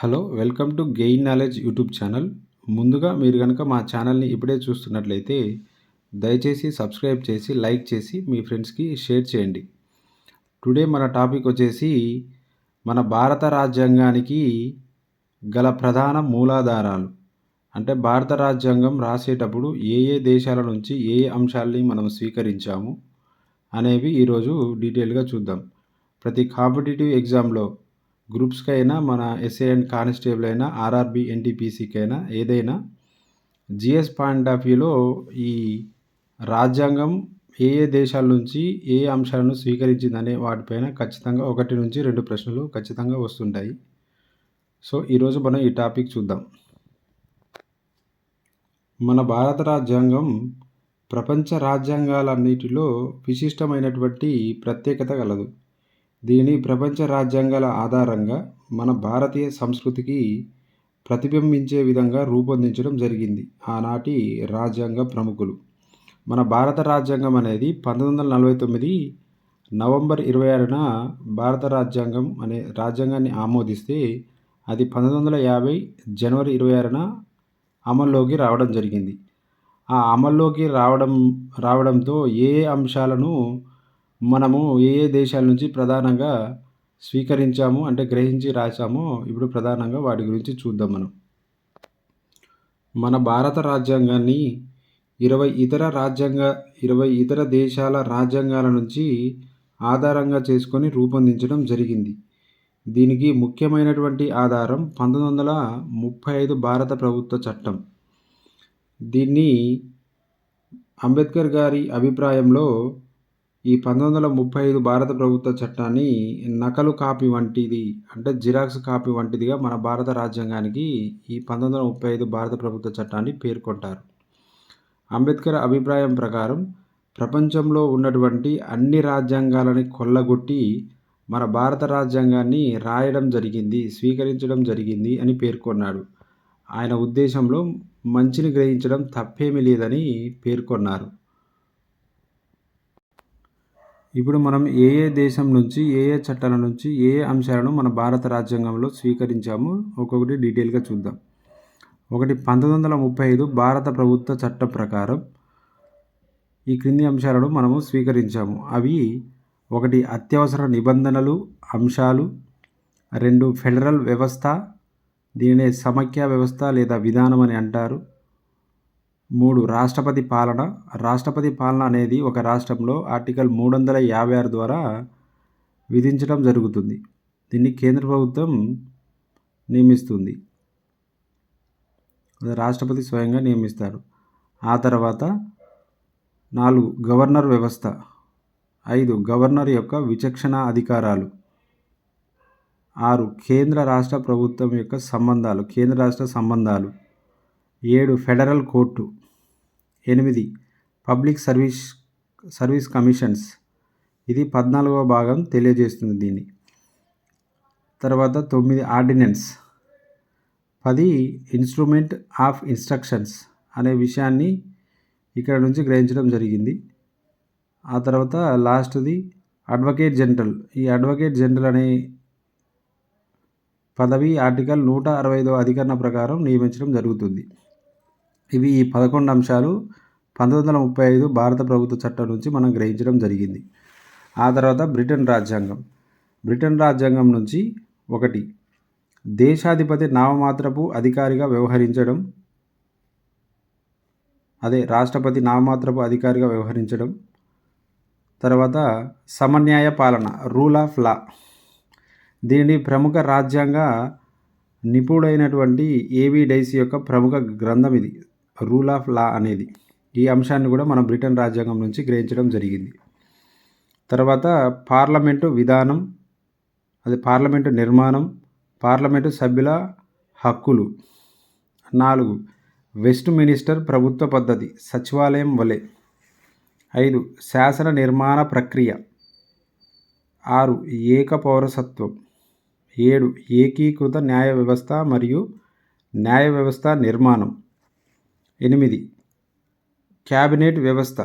Hello welcome to gain knowledge YouTube channel. ముందుగా మీరు కనుక మా ఛానల్ని ఇప్పుడే చూస్తున్నట్లయితే దయచేసి సబ్స్క్రైబ్ చేసి లైక్ చేసి మీ ఫ్రెండ్స్కి షేర్ చేయండి. టుడే మన టాపిక్ వచ్చేసి మన భారత రాజ్యాంగానికి గల ప్రధాన మూలాధారాలు. అంటే భారత రాజ్యాంగం రాసేటప్పుడు ఏ ఏ దేశాల నుంచి ఏ ఏ అంశాలని మనం స్వీకరించాము అనేవి ఈరోజు డీటెయిల్గా చూద్దాం. ప్రతి కాంపిటేటివ్ ఎగ్జామ్లో గ్రూప్స్కి అయినా మన ఎస్ఏ అండ్ కానిస్టేబుల్ అయినా ఆర్ఆర్బి ఎన్టీపీసీకి అయినా ఏదైనా జిఎస్ పాయింట్ ఆఫ్ వ్యూలో ఈ రాజ్యాంగం ఏ ఏ దేశాల నుంచి ఏ అంశాలను స్వీకరించిందనే వాటిపైన ఖచ్చితంగా ఒకటి నుంచి రెండు ప్రశ్నలు ఖచ్చితంగా వస్తుంటాయి. సో ఈరోజు మనం ఈ టాపిక్ చూద్దాం. మన భారత రాజ్యాంగం ప్రపంచ రాజ్యాంగాలన్నిటిలో విశిష్టమైనటువంటి ప్రత్యేకత కలదు దీని ప్రపంచ రాజ్యాంగాల ఆధారంగా మన భారతీయ సంస్కృతికి ప్రతిబింబించే విధంగా రూపొందించడం జరిగింది. ఆనాటి రాజ్యాంగ ప్రముఖులు. మన భారత రాజ్యాంగం అనేది పంతొమ్మిది వందల నలభై తొమ్మిది నవంబర్ ఇరవై ఆరున భారత రాజ్యాంగం అనే రాజ్యాంగాన్ని ఆమోదిస్తే అది పంతొమ్మిది వందల యాభై జనవరి ఇరవై ఆరున అమల్లోకి రావడం జరిగింది. ఆ అమల్లోకి రావడం రావడంతో ఏ ఏ అంశాలను మనము ఏ ఏ దేశాల నుంచి ప్రధానంగా స్వీకరించాము అంటే గ్రహించి రాసామో ఇప్పుడు ప్రధానంగా వాటి గురించి చూద్దాం మనం. మన భారత రాజ్యాంగాన్ని ఇరవై ఇతర రాజ్యాంగ ఇరవై ఇతర దేశాల రాజ్యాంగాల నుంచి ఆధారంగా చేసుకొని రూపొందించడం జరిగింది. దీనికి ముఖ్యమైనటువంటి ఆధారం పంతొమ్మిది వందల ముప్పై ఐదు భారత ప్రభుత్వ చట్టం. దీన్ని అంబేద్కర్ గారి అభిప్రాయంలో ఈ పంతొమ్మిది వందల ముప్పై ఐదు భారత ప్రభుత్వ చట్టాన్ని నకలు కాపీ వంటిది అంటే జిరాక్స్ కాపీ వంటిదిగా మన భారత రాజ్యాంగానికి ఈ పంతొమ్మిది వందల ముప్పై ఐదు భారత ప్రభుత్వ చట్టాన్ని పేర్కొంటారు. అంబేద్కర్ అభిప్రాయం ప్రకారం ప్రపంచంలో ఉన్నటువంటి అన్ని రాజ్యాంగాలని కొల్లగొట్టి మన భారత రాజ్యాంగాన్ని రాయడం జరిగింది స్వీకరించడం జరిగింది అని పేర్కొన్నాడు. ఆయన ఉద్దేశంలో మంచిని గ్రహించడం తప్పేమీ లేదని పేర్కొన్నారు. ఇప్పుడు మనం ఏ ఏ దేశం నుంచి ఏ ఏ చట్టాల నుంచి ఏ ఏ అంశాలను మన భారత రాజ్యాంగంలో స్వీకరించాము ఒక్కొక్కటి డీటెయిల్గా చూద్దాం. ఒకటి పంతొమ్మిది వందల ముప్పై ఐదు భారత ప్రభుత్వ చట్టం ప్రకారం ఈ క్రింది అంశాలను మనము స్వీకరించాము. అవి ఒకటి అత్యవసర నిబంధనలు అంశాలు రెండు ఫెడరల్ వ్యవస్థ దీనినే సమఖ్య వ్యవస్థ లేదా విధానం అని అంటారు. మూడు రాష్ట్రపతి పాలన. రాష్ట్రపతి పాలన అనేది ఒక రాష్ట్రంలో ఆర్టికల్ మూడు వందల యాభై ఆరు ద్వారా విధించడం జరుగుతుంది. దీన్ని కేంద్ర ప్రభుత్వం నియమిస్తుంది. రాష్ట్రపతి స్వయంగా నియమిస్తారు. ఆ తర్వాత నాలుగు గవర్నర్ వ్యవస్థ. ఐదు గవర్నర్ యొక్క విచక్షణ అధికారాలు. ఆరు కేంద్ర రాష్ట్ర ప్రభుత్వం యొక్క సంబంధాలు కేంద్ర రాష్ట్ర సంబంధాలు. ఏడు ఫెడరల్ కోర్టు. ఎనిమిది పబ్లిక్ సర్వీస్ సర్వీస్ కమిషన్స్. ఇది పద్నాలుగవ భాగం తెలియజేస్తుంది దీన్ని. తర్వాత తొమ్మిది ఆర్డినెన్స్. పది ఇన్స్ట్రుమెంట్ ఆఫ్ ఇన్స్ట్రక్షన్స్ అనే విషయాన్ని ఇక్కడ నుంచి గ్రహించడం జరిగింది. ఆ తర్వాత లాస్ట్ది అడ్వకేట్ జనరల్. ఈ అడ్వకేట్ జనరల్ అనే పదవి ఆర్టికల్ నూట అరవై ఐదో అధికరణ ప్రకారం నియమించడం జరుగుతుంది. ఇవి ఈ పదకొండు అంశాలు పంతొమ్మిది వందల ముప్పై ఐదు భారత ప్రభుత్వ చట్టం నుంచి మనం గ్రహించడం జరిగింది. ఆ తర్వాత బ్రిటన్ రాజ్యాంగం. బ్రిటన్ రాజ్యాంగం నుంచి ఒకటి. దేశాధిపతి నామమాత్రపు అధికారిగా వ్యవహరించడం. అదే రాష్ట్రపతి నామమాత్రపు అధికారిగా వ్యవహరించడం. తర్వాత సమన్యాయ పాలన రూల్ ఆఫ్ లా. దీనిని ప్రముఖ రాజ్యాంగ నిపుణుడైనటువంటి ఏవి డైసీ యొక్క ప్రముఖ గ్రంథం ఇది. రూల్ ఆఫ్ లా అనేది ఈ అంశాన్ని కూడా మనం బ్రిటన్ రాజ్యాంగం నుంచి గ్రహించడం జరిగింది. తర్వాత పార్లమెంటు విధానం అది పార్లమెంటు నిర్మాణం పార్లమెంటు సభ్యుల హక్కులు. నాలుగు వెస్ట్ మినిస్టర్ ప్రభుత్వ పద్ధతి సచివాలయం వలె. ఐదు శాసన నిర్మాణ ప్రక్రియ. ఆరు ఏక పౌరసత్వం. ఏడు ఏకీకృత న్యాయ వ్యవస్థ మరియు న్యాయ వ్యవస్థ నిర్మాణం. ఎనిమిది. క్యాబినెట్ వ్యవస్థ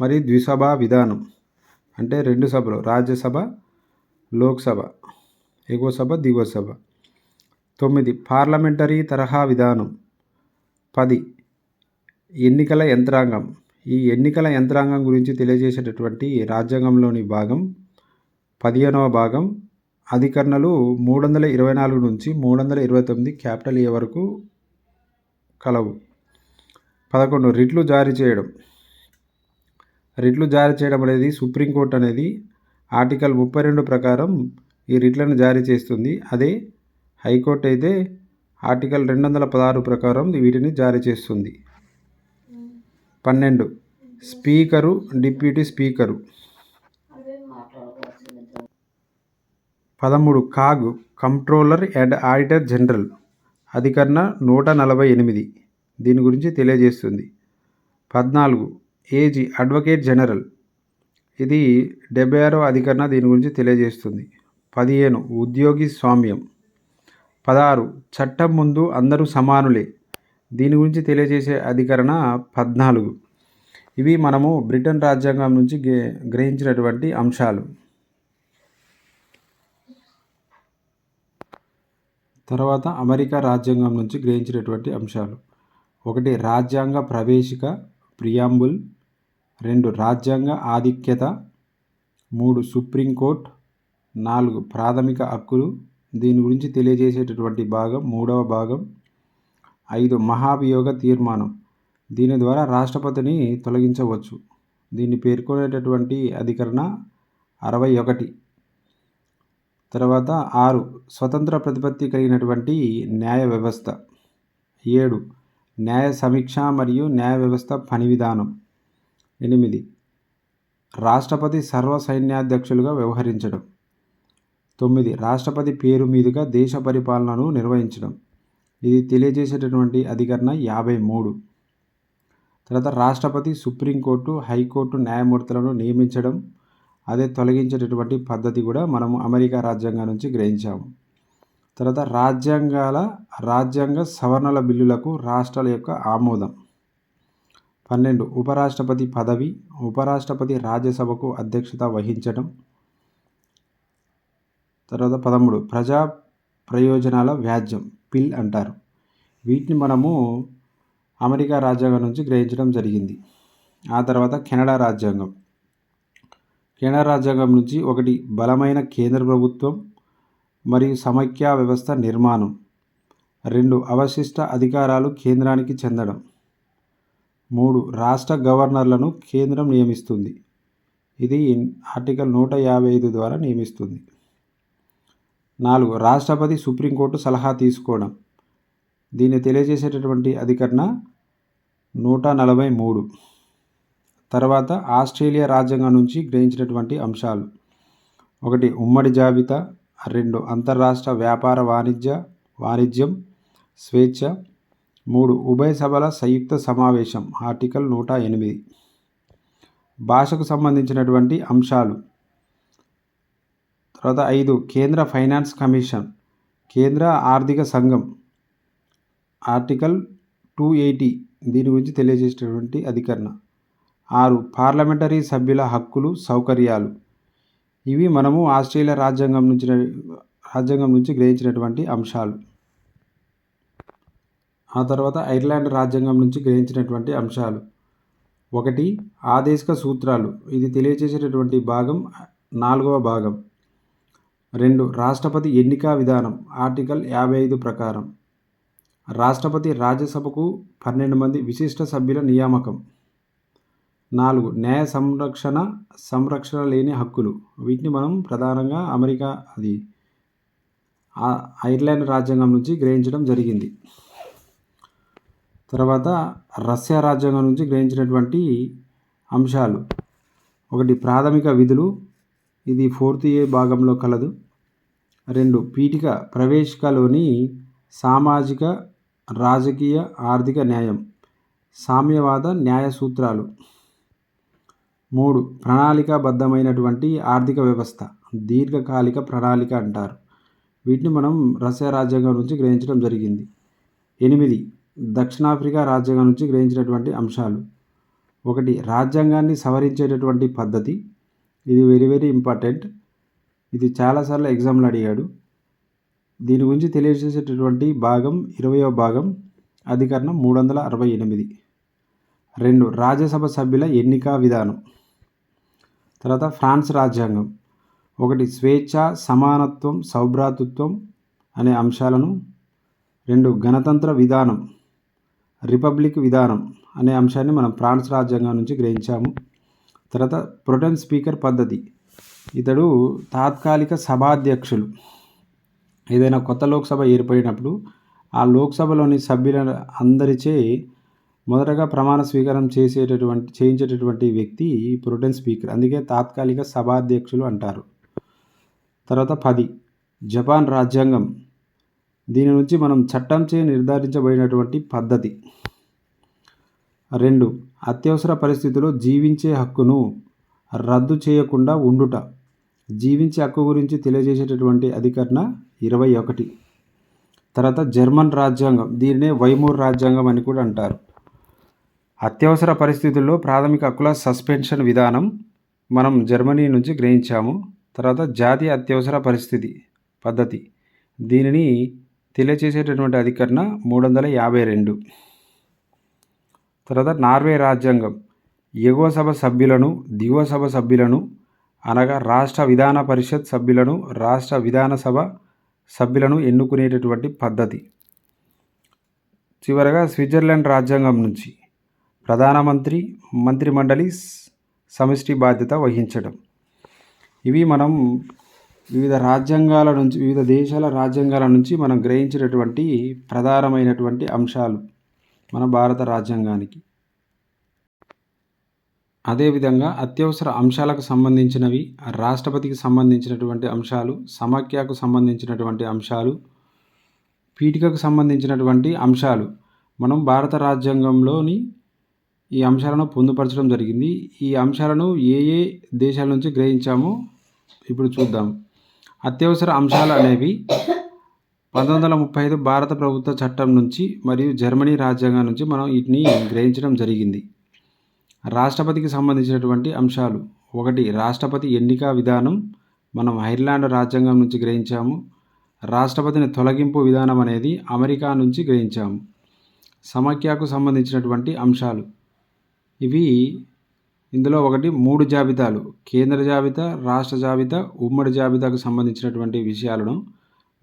మరియు ద్విసభా విధానం అంటే రెండు సభలు రాజ్యసభ లోక్సభ ఎగువ సభ దిగువ సభ తొమ్మిది. పార్లమెంటరీ తరహా విధానం పది. ఎన్నికల యంత్రాంగం. ఈ ఎన్నికల యంత్రాంగం గురించి తెలియజేసేటటువంటి రాజ్యాంగంలోని భాగం పదిహేనవ భాగం. అధికరణలు మూడు వందల ఇరవై నాలుగు నుంచి మూడు వందల ఇరవై తొమ్మిది క్యాపిటల్ ఏ వరకు కలవు. పదకొండు రిట్లు జారీ చేయడం. రిట్లు జారీ చేయడం అనేది సుప్రీంకోర్టు అనేది ఆర్టికల్ ముప్పై రెండు ప్రకారం ఈ రిట్లను జారీ చేస్తుంది. అదే హైకోర్టు అయితే ఆర్టికల్ రెండు వందల పదహారు ప్రకారం వీటిని జారీ చేస్తుంది. పన్నెండు స్పీకరు డిప్యూటీ స్పీకరు. పదమూడు CAG controller and auditor general. అధికరణ నూట నలభై ఎనిమిది. దీని గురించి తెలియజేస్తుంది. పద్నాలుగు. AG advocate general. ఇది డెబ్బై ఆరో అధికరణ దీని గురించి తెలియజేస్తుంది. పదిహేను. ఉద్యోగి స్వామ్యం. పదహారు. చట్టం ముందు అందరూ సమానులే. దీని గురించి తెలియజేసే అధికరణ పద్నాలుగు. ఇవి మనము బ్రిటన్ రాజ్యాంగం నుంచి గ్రహించినటువంటి అంశాలు. తర్వాత అమెరికా రాజ్యాంగం నుంచి గ్రహించినటువంటి అంశాలు. ఒకటి రాజ్యాంగ ప్రవేశిక ప్రియాంబుల్ రెండు రాజ్యాంగ ఆధిక్యత మూడు సుప్రీంకోర్టు నాలుగు ప్రాథమిక హక్కులు. దీని గురించి తెలియజేసేటటువంటి భాగం మూడవ భాగం ఐదు మహాభియోగ తీర్మానం. దీని ద్వారా రాష్ట్రపతిని తొలగించవచ్చు. దీన్ని పేర్కొనేటటువంటి అధికరణ అరవై ఒకటి. తర్వాత ఆరు స్వతంత్ర ప్రతిపత్తి కలిగినటువంటి న్యాయ వ్యవస్థ. ఏడు న్యాయ సమీక్ష మరియు న్యాయ వ్యవస్థ పని విధానం. ఎనిమిది. రాష్ట్రపతి సర్వ సైన్యాధ్యక్షులుగా వ్యవహరించడం. తొమ్మిది. రాష్ట్రపతి పేరు మీదుగా దేశ పరిపాలనను నిర్వహించడం. ఇది తెలియజేసేటటువంటి అధికరణ యాభై మూడు. తర్వాత రాష్ట్రపతి సుప్రీంకోర్టు హైకోర్టు న్యాయమూర్తులను నియమించడం. అదే తొలగించేటటువంటి పద్ధతి కూడా మనము అమెరికా రాజ్యాంగం నుంచి గ్రహించాము. తర్వాత రాజ్యాంగాల రాజ్యాంగ సవరణల బిల్లులకు రాష్ట్రాల యొక్క ఆమోదం. పన్నెండు ఉపరాష్ట్రపతి పదవి ఉపరాష్ట్రపతి రాజ్యసభకు అధ్యక్షత వహించడం తర్వాత పదమూడు ప్రజా ప్రయోజనాల వ్యాజ్యం పిల్ అంటారు. వీటిని మనము అమెరికా రాజ్యాంగం నుంచి గ్రహించడం జరిగింది. ఆ తర్వాత కెనడా రాజ్యాంగం. కెనడా రాజ్యాంగం నుంచి ఒకటి బలమైన కేంద్ర ప్రభుత్వం మరియు సమైక్య వ్యవస్థ నిర్మాణం. రెండు అవశిష్ట అధికారాలు కేంద్రానికి చెందడం. మూడు రాష్ట్ర గవర్నర్లను కేంద్రం నియమిస్తుంది. ఇది ఆర్టికల్ నూట యాభై ఐదు ద్వారా నియమిస్తుంది. నాలుగు రాష్ట్రపతి సుప్రీంకోర్టు సలహా తీసుకోవడం. దీన్ని తెలియజేసేటటువంటి అధికరణ నూట నలభై మూడు. తర్వాత ఆస్ట్రేలియా రాజ్యాంగం నుంచి గ్రహించినటువంటి అంశాలు. ఒకటి ఉమ్మడి జాబితా. రెండు అంతర్రాష్ట్ర వ్యాపార వాణిజ్య వాణిజ్యం స్వేచ్ఛ. మూడు ఉభయ సభల సంయుక్త సమావేశం ఆర్టికల్ నూట ఎనిమిది. భాషకు సంబంధించినటువంటి అంశాలు. తర్వాత ఐదు కేంద్ర ఫైనాన్స్ కమిషన్ కేంద్ర ఆర్థిక సంఘం. ఆర్టికల్ టూ ఎయిటీ దీని గురించి తెలియజేసేటటువంటి అధికరణ. ఆరు పార్లమెంటరీ సభ్యుల హక్కులు సౌకర్యాలు. ఇవి మనము ఆస్ట్రేలియా రాజ్యాంగం నుంచి రాజ్యాంగం నుంచి గ్రహించినటువంటి అంశాలు. ఆ తర్వాత ఐర్లాండ్ రాజ్యాంగం నుంచి గ్రహించినటువంటి అంశాలు. ఒకటి ఆదేశిక సూత్రాలు. ఇది తెలియజేసేటటువంటి భాగం నాలుగవ భాగం. రెండు రాష్ట్రపతి ఎన్నికా విధానం ఆర్టికల్ యాభై ఐదు ప్రకారం. రాష్ట్రపతి రాజ్యసభకు పన్నెండు మంది విశిష్ట సభ్యుల నియామకం. నాలుగు న్యాయ సంరక్షణ సంరక్షణ లేని హక్కులు. వీటిని మనం ప్రధానంగా అమెరికా అది ఐర్లాండ్ రాజ్యాంగం నుంచి గ్రహించడం జరిగింది. తర్వాత రష్యా రాజ్యాంగం నుంచి గ్రహించినటువంటి అంశాలు. ఒకటి ప్రాథమిక విధులు. ఇది ఫోర్త్ ఏ భాగంలో కలదు. రెండు పీఠిక ప్రవేశికలోని సామాజిక రాజకీయ ఆర్థిక న్యాయం. సామ్యవాద న్యాయ సూత్రాలు మూడు ప్రణాళికాబద్ధమైనటువంటి ఆర్థిక వ్యవస్థ దీర్ఘకాలిక ప్రణాళిక అంటారు. వీటిని మనం రష్యా రాజ్యాంగం నుంచి గ్రహించడం జరిగింది. ఎనిమిది దక్షిణాఫ్రికా రాజ్యాంగం నుంచి గ్రహించినటువంటి అంశాలు. ఒకటి రాజ్యాంగాన్ని సవరించేటటువంటి పద్ధతి. ఇది వెరీ వెరీ ఇంపార్టెంట్. ఇది చాలాసార్లు ఎగ్జామ్లు అడిగాడు. దీని గురించి తెలియజేసేటటువంటి భాగం ఇరవయో భాగం అధికరణం మూడు వందల అరవై ఎనిమిది. రెండు రాజ్యసభ సభ్యుల ఎన్నిక విధానం. తర్వాత ఫ్రాన్స్ రాజ్యాంగం. ఒకటి స్వేచ్ఛ సమానత్వం సౌభ్రాతృత్వం అనే అంశాలను. రెండు గణతంత్ర విధానం రిపబ్లిక్ విధానం అనే అంశాన్ని మనం ఫ్రాన్స్ రాజ్యాంగం నుంచి గ్రహించాము. తర్వాత ప్రొటెన్ స్పీకర్ పద్ధతి. ఇతడు తాత్కాలిక సభాధ్యక్షులు. ఏదైనా కొత్త లోక్సభ ఏర్పడినప్పుడు ఆ లోక్సభలోని సభ్యుల అందరిచే మొదటగా ప్రమాణ స్వీకారం చేసేటటువంటి చేయించేటటువంటి వ్యక్తి ప్రొటెన్ స్పీకర్. అందుకే తాత్కాలిక సభాధ్యక్షులు అంటారు. తర్వాత పది. జపాన్ రాజ్యాంగం. దీని నుంచి మనం చట్టంచే నిర్ధారించబడినటువంటి పద్ధతి. రెండు. అత్యవసర పరిస్థితిలో జీవించే హక్కును రద్దు చేయకుండా ఉండుట. జీవించే హక్కు గురించి తెలియజేసేటటువంటి అధికరణ ఇరవై ఒకటి. తర్వాత జర్మన్ రాజ్యాంగం. దీనినే వైమూర్ రాజ్యాంగం అని కూడా అంటారు. అత్యవసర పరిస్థితుల్లో ప్రాథమిక హక్కుల సస్పెన్షన్ విధానం మనం జర్మనీ నుంచి గ్రహించాము. తర్వాత జాతీయ అత్యవసర పరిస్థితి పద్ధతి. దీనిని తెలియచేసేటటువంటి అధికరణ మూడు వందల యాభై రెండు. తర్వాత నార్వే రాజ్యాంగం. ఎగువ సభ సభ్యులను దిగువ సభ సభ్యులను అనగా రాష్ట్ర విధాన పరిషత్ సభ్యులను రాష్ట్ర విధాన సభ సభ్యులను ఎన్నుకునేటటువంటి పద్ధతి. చివరగా స్విట్జర్లాండ్ రాజ్యాంగం నుంచి. ప్రధానమంత్రి మంత్రిమండలి సమిష్టి బాధ్యత వహించడం. ఇవి మనం వివిధ రాజ్యాంగాల నుంచి వివిధ దేశాల రాజ్యాంగాల నుంచి మనం గ్రహించినటువంటి ప్రధానమైనటువంటి అంశాలు మన భారత రాజ్యాంగానికి. అదేవిధంగా అత్యవసర అంశాలకు సంబంధించినవి రాష్ట్రపతికి సంబంధించినటువంటి అంశాలు సమాఖ్యకు సంబంధించినటువంటి అంశాలు పీఠికకు సంబంధించినటువంటి అంశాలు మనం భారత రాజ్యాంగంలోని ఈ అంశాలను పొందుపరచడం జరిగింది. ఈ అంశాలను ఏ ఏ దేశాల నుంచి గ్రహించామో ఇప్పుడు చూద్దాం. అత్యవసర అంశాలు అనేవి పంతొమ్మిది వందల ముప్పై ఐదు భారత ప్రభుత్వ చట్టం నుంచి మరియు జర్మనీ రాజ్యాంగం నుంచి మనం వీటిని గ్రహించడం జరిగింది. రాష్ట్రపతికి సంబంధించినటువంటి అంశాలు. ఒకటి రాష్ట్రపతి ఎన్నిక విధానం మనం ఐర్లాండ్ రాజ్యాంగం నుంచి గ్రహించాము. రాష్ట్రపతిని తొలగింపు విధానం అనేది అమెరికా నుంచి గ్రహించాము. సమాఖ్యకు సంబంధించినటువంటి అంశాలు. ఇవి ఇందులో ఒకటి మూడు జాబితాలు. కేంద్ర జాబితా రాష్ట్ర జాబితా ఉమ్మడి జాబితాకు సంబంధించినటువంటి విషయాలను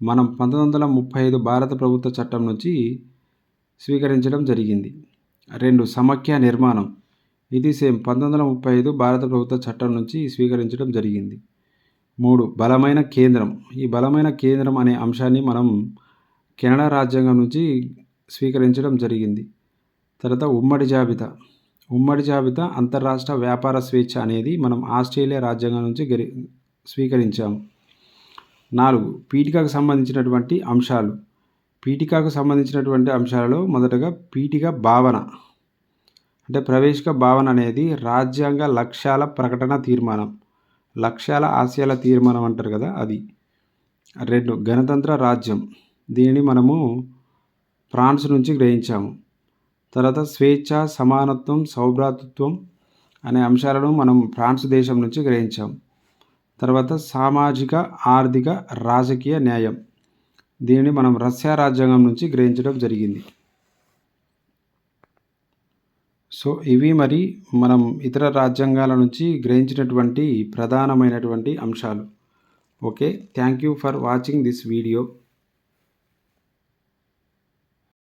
మనం పంతొమ్మిది వందల ముప్పై ఐదు భారత ప్రభుత్వ చట్టం నుంచి స్వీకరించడం జరిగింది. రెండు సమాఖ్య నిర్మాణం. ఇది సేమ్ పంతొమ్మిది వందల ముప్పై ఐదు భారత ప్రభుత్వ చట్టం నుంచి స్వీకరించడం జరిగింది. మూడు బలమైన కేంద్రం. ఈ బలమైన కేంద్రం అనే అంశాన్ని మనం కెనడా రాజ్యాంగం నుంచి స్వీకరించడం జరిగింది. తర్వాత ఉమ్మడి జాబితా. ఉమ్మడి జాబితా అంతర్రాష్ట్ర వ్యాపార స్వేచ్ఛ అనేది మనం ఆస్ట్రేలియా రాజ్యాంగం నుంచి గరి స్వీకరించాము. నాలుగు పీఠికకు సంబంధించినటువంటి అంశాలు. పీఠికకు సంబంధించినటువంటి అంశాలలో మొదటగా పీఠిక భావన. అంటే ప్రవేశిక భావన అనేది రాజ్యాంగ లక్ష్యాల ప్రకటన తీర్మానం. లక్ష్యాల ఆశయాల తీర్మానం అంటారు కదా అది. రెండు గణతంత్ర రాజ్యం. దీనిని మనము ఫ్రాన్స్ నుంచి గ్రహించాము. తర్వాత స్వేచ్ఛ సమానత్వం సౌభ్రాతృత్వం అనే అంశాలను మనం ఫ్రాన్స్ దేశం నుంచి గ్రహించాం. తర్వాత సామాజిక ఆర్థిక రాజకీయ న్యాయం. దీనిని మనం రష్యా రాజ్యాంగం నుంచి గ్రహించడం జరిగింది. సో ఇవి మరి మనం ఇతర రాజ్యాంగాల నుంచి గ్రహించినటువంటి ప్రధానమైనటువంటి అంశాలు. Okay thank you for watching this video.